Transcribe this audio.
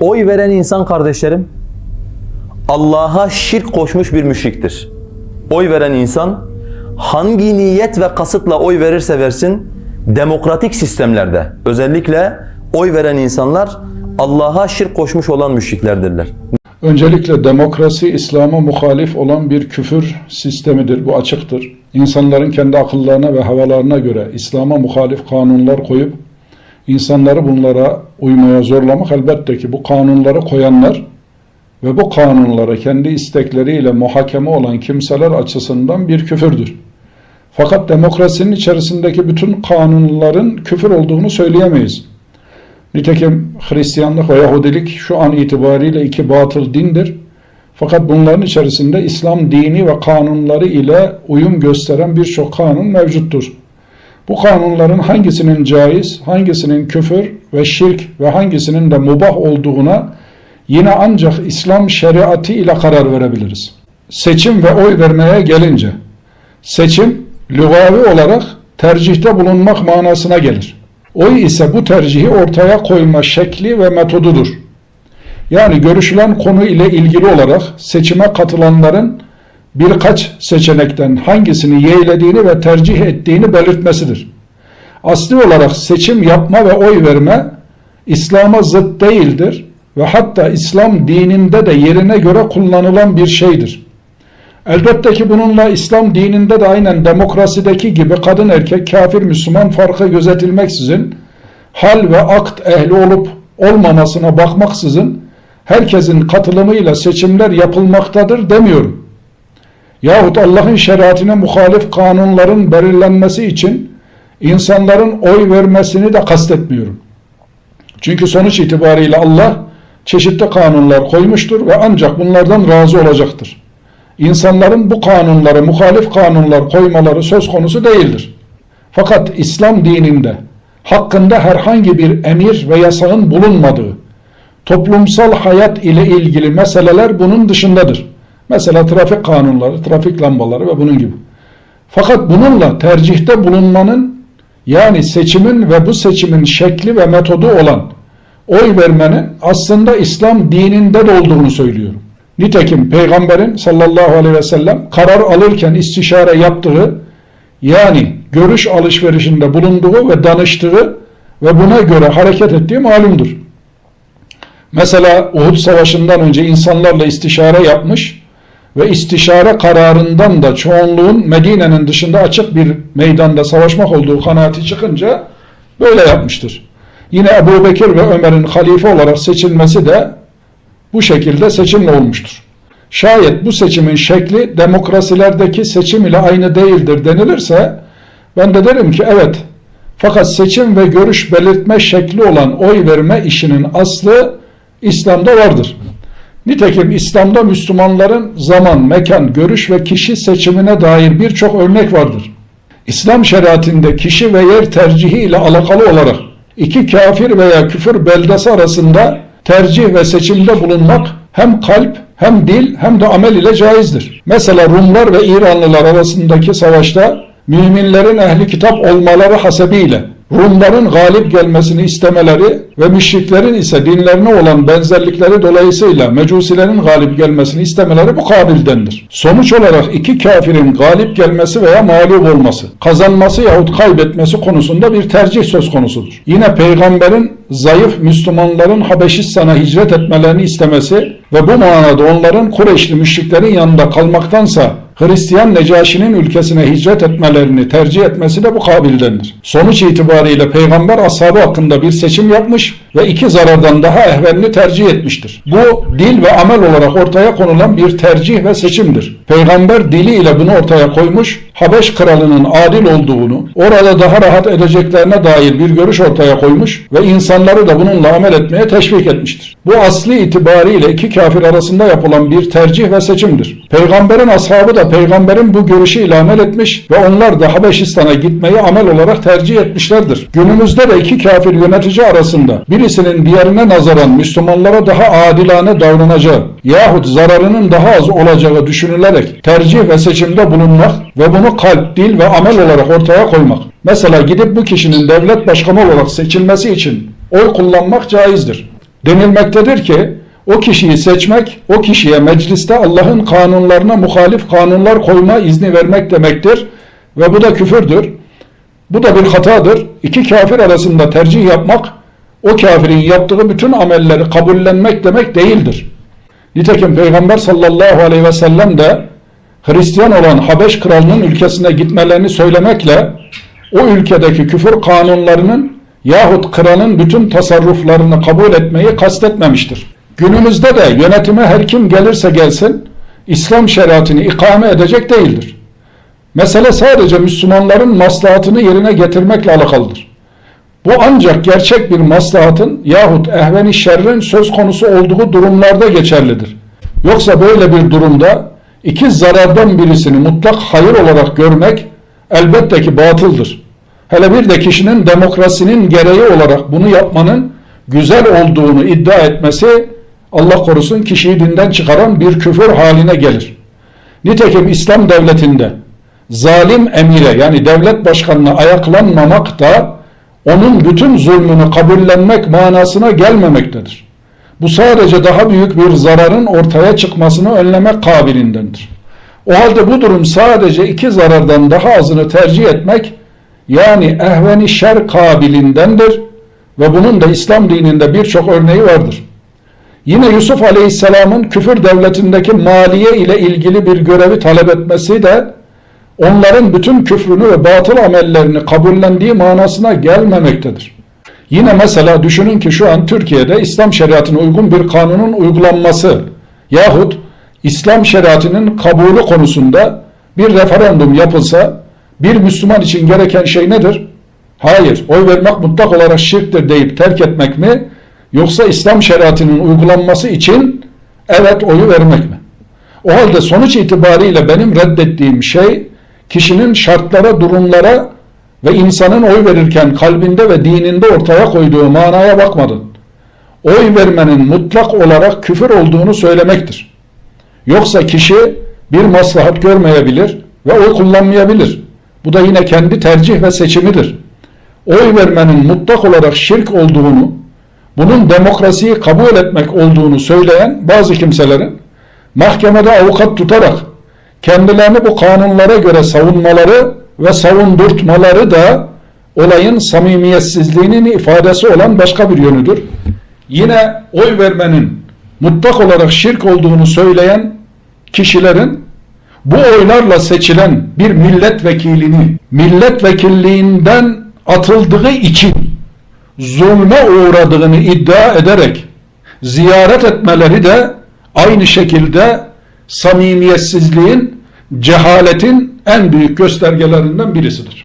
Oy veren insan kardeşlerim Allah'a şirk koşmuş bir müşriktir. Oy veren insan hangi niyet ve kasıtla oy verirse versin demokratik sistemlerde özellikle oy veren insanlar Allah'a şirk koşmuş olan müşriklerdirler. Öncelikle demokrasi İslam'a muhalif olan bir küfür sistemidir. Bu açıktır. İnsanların kendi akıllarına ve havalarına göre İslam'a muhalif kanunlar koyup insanları bunlara uymaya zorlamak elbette ki bu kanunları koyanlar ve bu kanunlara kendi istekleriyle muhakeme olan kimseler açısından bir küfürdür. Fakat demokrasinin içerisindeki bütün kanunların küfür olduğunu söyleyemeyiz. Nitekim Hristiyanlık ve Yahudilik şu an itibariyle iki batıl dindir. Fakat bunların içerisinde İslam dini ve kanunları ile uyum gösteren birçok kanun mevcuttur. Bu kanunların hangisinin caiz, hangisinin küfür ve şirk ve hangisinin de mubah olduğuna yine ancak İslam şeriatı ile karar verebiliriz. Seçim ve oy vermeye gelince, seçim lügavi olarak tercihte bulunmak manasına gelir. Oy ise bu tercihi ortaya koyma şekli ve metodudur. Yani görüşülen konu ile ilgili olarak seçime katılanların birkaç seçenekten hangisini yeğlediğini ve tercih ettiğini belirtmesidir. Asli olarak seçim yapma ve oy verme İslam'a zıt değildir ve hatta İslam dininde de yerine göre kullanılan bir şeydir. Elbette ki bununla İslam dininde de aynen demokrasideki gibi kadın erkek kafir Müslüman farkı gözetilmeksizin hal ve akt ehli olup olmamasına bakmaksızın herkesin katılımıyla seçimler yapılmaktadır demiyorum. Yahut Allah'ın şeriatine muhalif kanunların belirlenmesi için insanların oy vermesini de kastetmiyorum. Çünkü sonuç itibariyle Allah çeşitli kanunlar koymuştur ve ancak bunlardan razı olacaktır. İnsanların bu kanunları, muhalif kanunlar koymaları söz konusu değildir. Fakat İslam dininde hakkında herhangi bir emir ve yasağın bulunmadığı, toplumsal hayat ile ilgili meseleler bunun dışındadır. Mesela trafik kanunları, trafik lambaları ve bunun gibi. Fakat bununla tercihte bulunmanın yani seçimin ve bu seçimin şekli ve metodu olan oy vermenin aslında İslam dininde de olduğunu söylüyorum. Nitekim Peygamberin sallallahu aleyhi ve sellem karar alırken istişare yaptığı yani görüş alışverişinde bulunduğu ve danıştığı ve buna göre hareket ettiği malumdur. Mesela Uhud Savaşı'ndan önce insanlarla istişare yapmış ve istişare kararından da çoğunluğun Medine'nin dışında açık bir meydanda savaşmak olduğu kanaati çıkınca böyle yapmıştır. Yine Ebu Bekir ve Ömer'in halife olarak seçilmesi de bu şekilde seçimle olmuştur. Şayet bu seçimin şekli demokrasilerdeki seçim ile aynı değildir denilirse ben de derim ki evet fakat seçim ve görüş belirtme şekli olan oy verme işinin aslı İslam'da vardır. Nitekim İslam'da Müslümanların zaman, mekan, görüş ve kişi seçimine dair birçok örnek vardır. İslam şeriatinde kişi ve yer tercihi ile alakalı olarak iki kafir veya küfür beldesi arasında tercih ve seçimde bulunmak hem kalp hem dil hem de amel ile caizdir. Mesela Rumlar ve İranlılar arasındaki savaşta müminlerin ehli kitap olmaları hasebiyle Rumların galip gelmesini istemeleri ve müşriklerin ise dinlerine olan benzerlikleri dolayısıyla mecusilerin galip gelmesini istemeleri bu kabildendir. Sonuç olarak iki kafirin galip gelmesi veya mağlup olması, kazanması yahut kaybetmesi konusunda bir tercih söz konusudur. Yine peygamberin zayıf Müslümanların Habeşistan'a hicret etmelerini istemesi ve bu manada onların Kureyşli müşriklerin yanında kalmaktansa Hristiyan Necaşi'nin ülkesine hicret etmelerini tercih etmesi de bu kabildendir. Sonuç itibariyle peygamber ashabı hakkında bir seçim yapmış ve iki zarardan daha ehvenini tercih etmiştir. Bu dil ve amel olarak ortaya konulan bir tercih ve seçimdir. Peygamber diliyle bunu ortaya koymuş, Habeş kralının adil olduğunu, orada daha rahat edeceklerine dair bir görüş ortaya koymuş ve insanları da bununla amel etmeye teşvik etmiştir. Bu asli itibariyle iki kafir arasında yapılan bir tercih ve seçimdir. Peygamberin ashabı da peygamberin bu görüşü ile amel etmiş ve onlar da Habeşistan'a gitmeyi amel olarak tercih etmişlerdir. Günümüzde de iki kafir yönetici arasında birisinin diğerine nazaran Müslümanlara daha adilane davranacağı yahut zararının daha az olacağı düşünülerek tercih ve seçimde bulunmak ve bunu kalp, dil ve amel olarak ortaya koymak. Mesela gidip bu kişinin devlet başkanı olarak seçilmesi için oy kullanmak caizdir. Denilmektedir ki o kişiyi seçmek, o kişiye mecliste Allah'ın kanunlarına muhalif kanunlar koyma izni vermek demektir. Ve bu da küfürdür. Bu da bir hatadır. İki kafir arasında tercih yapmak, o kafirin yaptığı bütün amelleri kabullenmek demek değildir. Nitekim Peygamber sallallahu aleyhi ve sellem de Hristiyan olan Habeş kralının ülkesine gitmelerini söylemekle o ülkedeki küfür kanunlarının yahut kralın bütün tasarruflarını kabul etmeyi kastetmemiştir. Günümüzde de yönetime her kim gelirse gelsin İslam şeriatını ikame edecek değildir. Mesele sadece Müslümanların maslahatını yerine getirmekle alakalıdır. Bu ancak gerçek bir maslahatın yahut ehveni şerrin söz konusu olduğu durumlarda geçerlidir. Yoksa böyle bir durumda iki zarardan birisini mutlak hayır olarak görmek elbette ki batıldır. Hele bir de kişinin demokrasinin gereği olarak bunu yapmanın güzel olduğunu iddia etmesi Allah korusun kişiyi dinden çıkaran bir küfür haline gelir. Nitekim İslam devletinde zalim emire yani devlet başkanına ayaklanmamak da onun bütün zulmünü kabullenmek manasına gelmemektedir. Bu sadece daha büyük bir zararın ortaya çıkmasını önlemek kabilindendir. O halde bu durum sadece iki zarardan daha azını tercih etmek yani ehveni şer kabilindendir ve bunun da İslam dininde birçok örneği vardır. Yine Yusuf Aleyhisselam'ın küfür devletindeki maliye ile ilgili bir görevi talep etmesi de onların bütün küfrünü ve batıl amellerini kabullendiği manasına gelmemektedir. Yine mesela düşünün ki şu an Türkiye'de İslam şeriatına uygun bir kanunun uygulanması yahut İslam şeriatının kabulü konusunda bir referandum yapılsa bir Müslüman için gereken şey nedir? Hayır, oy vermek mutlak olarak şirktir deyip terk etmek mi? Yoksa İslam şeriatının uygulanması için evet oyu vermek mi? O halde sonuç itibariyle benim reddettiğim şey kişinin şartlara, durumlara ve insanın oy verirken kalbinde ve dininde ortaya koyduğu manaya bakmadan oy vermenin mutlak olarak küfür olduğunu söylemektir. Yoksa kişi bir maslahat görmeyebilir ve oy kullanmayabilir. Bu da yine kendi tercih ve seçimidir. Oy vermenin mutlak olarak şirk olduğunu, bunun demokrasiyi kabul etmek olduğunu söyleyen bazı kimselerin mahkemede avukat tutarak kendilerini bu kanunlara göre savunmaları ve savundurtmaları da olayın samimiyetsizliğinin ifadesi olan başka bir yönüdür. Yine oy vermenin mutlak olarak şirk olduğunu söyleyen kişilerin bu oylarla seçilen bir milletvekilini milletvekilliğinden atıldığı için zulme uğradığını iddia ederek ziyaret etmeleri de aynı şekilde samimiyetsizliğin, cehaletin en büyük göstergelerinden birisidir.